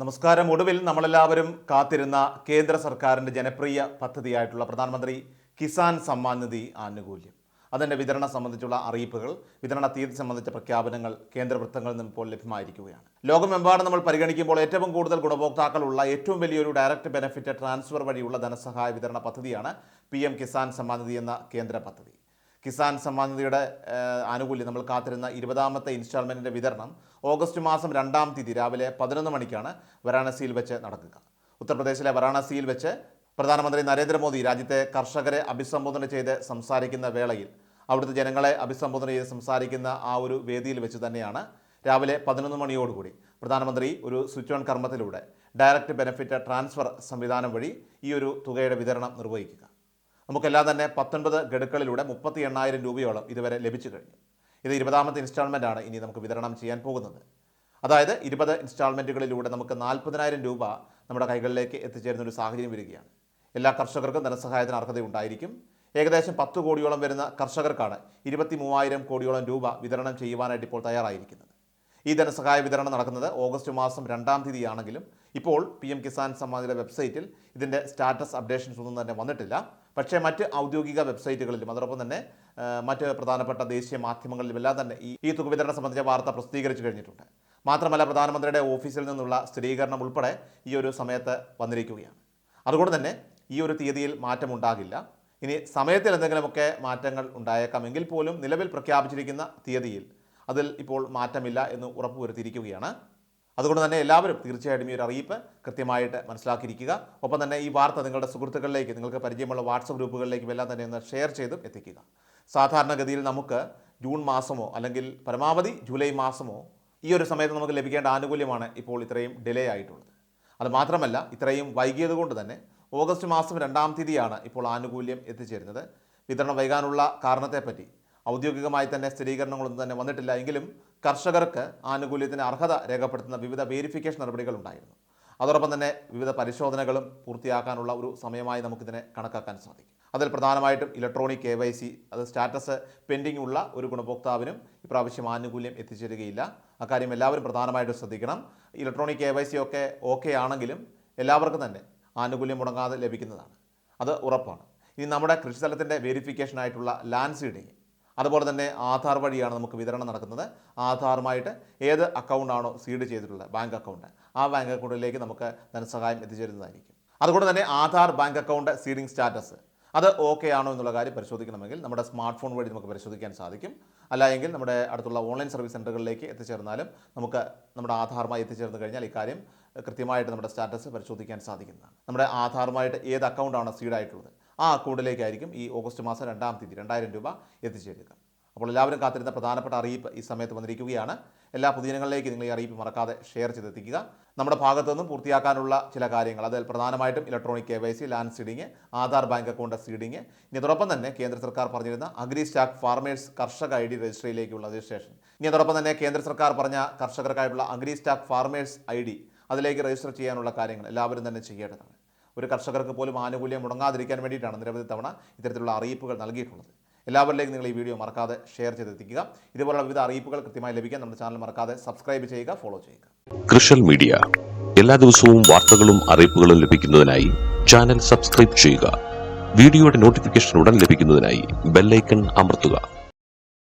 നമസ്കാരം. ഒടുവിൽ നമ്മളെല്ലാവരും കാത്തിരുന്ന കേന്ദ്ര സർക്കാരിന്റെ ജനപ്രിയ പദ്ധതിയായിട്ടുള്ള പ്രധാനമന്ത്രി കിസാൻ സമ്മാൻ നിധി ആനുകൂല്യം. അതിന്റെ വിതരണം സംബന്ധിച്ചുള്ള അറിയിപ്പുകൾ വിതരണ തീയതി സംബന്ധിച്ച പ്രഖ്യാപനങ്ങൾ കേന്ദ്ര വൃത്തങ്ങളിൽ നിന്നും ഇപ്പോൾ ലഭ്യമായിരിക്കുകയാണ്. ലോകമെമ്പാടും നമ്മൾ പരിഗണിക്കുമ്പോൾ ഏറ്റവും കൂടുതൽ ഗുണഭോക്താക്കളുള്ള ഏറ്റവും വലിയൊരു ഡയറക്റ്റ് ബെനിഫിറ്റ് ട്രാൻസ്ഫർ വഴിയുള്ള ധനസഹായ വിതരണ പദ്ധതിയാണ് പി കിസാൻ സമ്മാൻ നിധി എന്ന കേന്ദ്ര പദ്ധതി. കിസാൻ സമ്മാൻ നിധിയുടെ ആനുകൂല്യം നമ്മൾ കാത്തിരുന്ന ഇരുപതാമത്തെ ഇൻസ്റ്റാൾമെന്റിന്റെ വിതരണം ഓഗസ്റ്റ് മാസം രണ്ടാം തീയതി രാവിലെ പതിനൊന്ന് മണിക്കാണ് വാരാണസിയിൽ വെച്ച് നടക്കുക. ഉത്തർപ്രദേശിലെ വാരാണസിയിൽ വെച്ച് പ്രധാനമന്ത്രി നരേന്ദ്രമോദി രാജ്യത്തെ കർഷകരെ അഭിസംബോധന ചെയ്ത് സംസാരിക്കുന്ന വേളയിൽ അവിടുത്തെ ജനങ്ങളെ അഭിസംബോധന ചെയ്ത് സംസാരിക്കുന്ന ആ ഒരു വേദിയിൽ വെച്ച് തന്നെയാണ് രാവിലെ പതിനൊന്ന് മണിയോടുകൂടി പ്രധാനമന്ത്രി ഒരു സ്വിച്ച് ഓൺ കർമ്മത്തിലൂടെ ഡയറക്റ്റ് ബെനഫിറ്റ് ട്രാൻസ്ഫർ സംവിധാനം വഴി ഈ ഒരു തുകയുടെ വിതരണം നിർവഹിക്കുക. നമുക്കെല്ലാം തന്നെ പത്തൊൻപത് ഗഡുക്കളിലൂടെ മുപ്പത്തി എണ്ണായിരം രൂപയോളം ഇതുവരെ ലഭിച്ചു കഴിഞ്ഞു. ഇത് ഇരുപതാമത്തെ ഇൻസ്റ്റാൾമെന്റ് ആണ് ഇനി നമുക്ക് വിതരണം ചെയ്യാൻ പോകുന്നത്. അതായത് ഇരുപത് ഇൻസ്റ്റാൾമെന്റുകളിലൂടെ നമുക്ക് നാൽപ്പതിനായിരം രൂപ നമ്മുടെ കൈകളിലേക്ക് എത്തിച്ചേരുന്ന ഒരു സാഹചര്യം വരികയാണ്. എല്ലാ കർഷകർക്കും ധനസഹായത്തിന് അർഹതയുണ്ടായിരിക്കും ഏകദേശം പത്ത് കോടിയോളം വരുന്ന കർഷകർക്കാണ് ഇരുപത്തി മൂവായിരം കോടിയോളം രൂപ വിതരണം ചെയ്യുവാനായിട്ട് ഇപ്പോൾ തയ്യാറായിരിക്കുന്നത്. ഈ ധനസഹായ വിതരണം നടക്കുന്നത് ഓഗസ്റ്റ് മാസം രണ്ടാം തീയതിയാണെങ്കിലും ഇപ്പോൾ പി എം കിസാൻ സമ്മാനിയുടെ വെബ്സൈറ്റിൽ ഇതിന്റെ സ്റ്റാറ്റസ് അപ്ഡേഷൻസ് ഒന്നും തന്നെ വന്നിട്ടില്ല. പക്ഷേ മറ്റ് ഔദ്യോഗിക വെബ്സൈറ്റുകളിലും അതോടൊപ്പം തന്നെ മറ്റ് പ്രധാനപ്പെട്ട ദേശീയ മാധ്യമങ്ങളിലുമെല്ലാം തന്നെ ഈ ഈ തുക വിതരണം സംബന്ധിച്ച വാർത്ത പ്രസിദ്ധീകരിച്ചു കഴിഞ്ഞിട്ടുണ്ട്. മാത്രമല്ല പ്രധാനമന്ത്രിയുടെ ഓഫീസിൽ നിന്നുള്ള സ്ഥിരീകരണം ഉൾപ്പെടെ ഈ ഒരു സമയത്ത് വന്നിരിക്കുകയാണ്. അതുകൊണ്ട് തന്നെ ഈ ഒരു തീയതിയിൽ മാറ്റമുണ്ടാകില്ല. ഇനി സമയത്തിൽ എന്തെങ്കിലുമൊക്കെ മാറ്റങ്ങൾ ഉണ്ടായേക്കാം എങ്കിൽ പോലും നിലവിൽ പ്രഖ്യാപിച്ചിരിക്കുന്ന തീയതിയിൽ അതിൽ ഇപ്പോൾ മാറ്റമില്ല എന്ന് ഉറപ്പുവരുത്തിയിരിക്കുകയാണ് അതുകൊണ്ട് തന്നെ എല്ലാവരും തീർച്ചയായിട്ടും ഈ ഒരു അറിയിപ്പ് കൃത്യമായിട്ട് മനസ്സിലാക്കിയിരിക്കുക. ഒപ്പം തന്നെ ഈ വാർത്ത നിങ്ങളുടെ സുഹൃത്തുക്കളിലേക്ക് നിങ്ങൾക്ക് പരിചയമുള്ള വാട്സപ്പ് ഗ്രൂപ്പുകളിലേക്കും എല്ലാം തന്നെ ഒന്ന് ഷെയർ ചെയ്തും എത്തിക്കുക. സാധാരണഗതിയിൽ നമുക്ക് ജൂൺ മാസമോ അല്ലെങ്കിൽ പരമാവധി ജൂലൈ മാസമോ ഈ ഒരു സമയത്ത് നമുക്ക് ലഭിക്കേണ്ട ആനുകൂല്യമാണ് ഇപ്പോൾ ഇത്രയും ഡിലേ ആയിട്ടുള്ളത്. അത് മാത്രമല്ല ഇത്രയും വൈകിയത് കൊണ്ട് തന്നെ ഓഗസ്റ്റ് മാസം രണ്ടാം തീയതിയാണ് ഇപ്പോൾ ആനുകൂല്യം എത്തിച്ചേരുന്നത്. വിതരണം വൈകാനുള്ള കാരണത്തെപ്പറ്റി ഔദ്യോഗികമായി തന്നെ സ്ഥിരീകരണങ്ങളൊന്നും തന്നെ വന്നിട്ടില്ല. എങ്കിലും കർഷകർക്ക് ആനുകൂല്യത്തിന് അർഹത രേഖപ്പെടുത്തുന്ന വിവിധ വേരിഫിക്കേഷൻ നടപടികൾ ഉണ്ടായിരുന്നു. അതോടൊപ്പം തന്നെ വിവിധ പരിശോധനകളും പൂർത്തിയാക്കാനുള്ള ഒരു സമയമായി നമുക്കിതിനെ കണക്കാക്കാൻ സാധിക്കും. അതിൽ പ്രധാനമായിട്ടും ഇലക്ട്രോണിക് കെ വൈ സി അത് സ്റ്റാറ്റസ് പെൻഡിംഗ് ഉള്ള ഒരു ഗുണഭോക്താവിനും ഇപ്രാവശ്യം ആനുകൂല്യം എത്തിച്ചേരുകയില്ല. അക്കാര്യം എല്ലാവരും പ്രധാനമായിട്ടും ശ്രദ്ധിക്കണം. ഇലക്ട്രോണിക് കെ വൈ സി ഒക്കെ ഓക്കെ ആണെങ്കിലും എല്ലാവർക്കും തന്നെ ആനുകൂല്യം മുടങ്ങാതെ ലഭിക്കുന്നതാണ്. അത് ഉറപ്പാണ്. ഇനി നമ്മുടെ കൃഷിസ്ഥലത്തിന്റെ വെരിഫിക്കേഷനായിട്ടുള്ള ലാൻഡ് സീഡിങ് അതുപോലെ തന്നെ ആധാർ വഴിയാണ് നമുക്ക് വിതരണം നടക്കുന്നത്. ആധാറുമായിട്ട് ഏത് അക്കൗണ്ടാണോ സീഡ് ചെയ്തിട്ടുള്ളത് ബാങ്ക് അക്കൗണ്ട് ആ ബാങ്ക് അക്കൗണ്ടിലേക്ക് നമുക്ക് ധനസഹായം എത്തിച്ചേരുന്നതായിരിക്കും. അതുകൊണ്ട് തന്നെ Aadhaar bank account seeding status അത് ഓക്കെ ആണോ എന്നുള്ള കാര്യം പരിശോധിക്കണമെങ്കിൽ നമ്മുടെ സ്മാർട്ട് ഫോൺ വഴി നമുക്ക് പരിശോധിക്കാൻ സാധിക്കും. അല്ല എങ്കിൽ നമ്മുടെ അടുത്തുള്ള ഓൺലൈൻ സർവീസ് സെന്ററുകളിലേക്ക് എത്തിച്ചേർന്നാലും നമുക്ക് നമ്മുടെ ആധാറുമായി എത്തിച്ചേർന്ന് കഴിഞ്ഞാൽ ഇക്കാര്യം കൃത്യമായിട്ട് നമ്മുടെ സ്റ്റാറ്റസ് പരിശോധിക്കാൻ സാധിക്കുന്നതാണ്. നമ്മുടെ ആധാറുമായിട്ട് ഏത് അക്കൗണ്ടാണ് സീഡായിട്ടുള്ളത് ആ അക്കൗണ്ടിലേക്കായിരിക്കും ഈ ഓഗസ്റ്റ് മാസം രണ്ടാം തീയതി രണ്ടായിരം രൂപ എത്തിച്ചേരുക. അപ്പോൾ എല്ലാവരും കാത്തിരുന്ന പ്രധാനപ്പെട്ട അറിയിപ്പ് ഈ സമയത്ത് വന്നിരിക്കുകയാണ്. എല്ലാ പൊതുജനങ്ങളിലേക്ക് നിങ്ങൾ ഈ അറിയിപ്പ് മറക്കാതെ ഷെയർ ചെയ്തെത്തിക്കുക. നമ്മുടെ ഭാഗത്തു നിന്നും പൂർത്തിയാക്കാനുള്ള ചില കാര്യങ്ങൾ. അതിൽ പ്രധാനമായിട്ടും electronic K Y C land seeding Aadhaar bank account seeding ഇനി അതോടൊപ്പം തന്നെ കേന്ദ്ര സർക്കാർ പറഞ്ഞിരുന്ന അഗ്രി സ്റ്റാക്ക് ഫാർമേഴ്സ് കർഷക ഐ ഡി രജിസ്ട്രിയിലേക്കുള്ള രജിസ്ട്രേഷൻ ഇനി അതോടൊപ്പം തന്നെ കേന്ദ്ര സർക്കാർ പറഞ്ഞ കർഷകർക്കായിട്ടുള്ള agri stack farmers I D അതിലേക്ക് രജിസ്റ്റർ ചെയ്യാനുള്ള കാര്യങ്ങൾ എല്ലാവരും തന്നെ ചെയ്യേണ്ടതാണ്. ഒരു കർഷകർക്ക് പോലും ആനുകൂല്യം മുടങ്ങാതിരിക്കാൻ വേണ്ടിയിട്ടാണ് നിരവധി തവണ ഇത്തരത്തിലുള്ള അറിയിപ്പുകൾ നൽകിയിട്ടുള്ളത്. എല്ലാവരിലേക്കും നിങ്ങൾ ഈ വീഡിയോ മറക്കാതെ ഷെയർ ചെയ്തെത്തിക്കുക. ഇതുപോലുള്ള വിവിധ അറിയിപ്പുകൾ കൃത്യമായി ലഭിക്കാൻ നമ്മുടെ ചാനൽ മറക്കാതെ സബ്സ്ക്രൈബ് ചെയ്യുക ഫോളോ ചെയ്യുക. കൃഷൽ മീഡിയ. എല്ലാ ദിവസവും വാർത്തകളും അറിയിപ്പുകളും ലഭിക്കുന്നതിനായി ചാനൽ സബ്സ്ക്രൈബ് ചെയ്യുക. വീഡിയോയുടെ നോട്ടിഫിക്കേഷൻ ഉടൻ ലഭിക്കുന്നതിനായി ബെല്ലൈക്കൺ അമർത്തുക.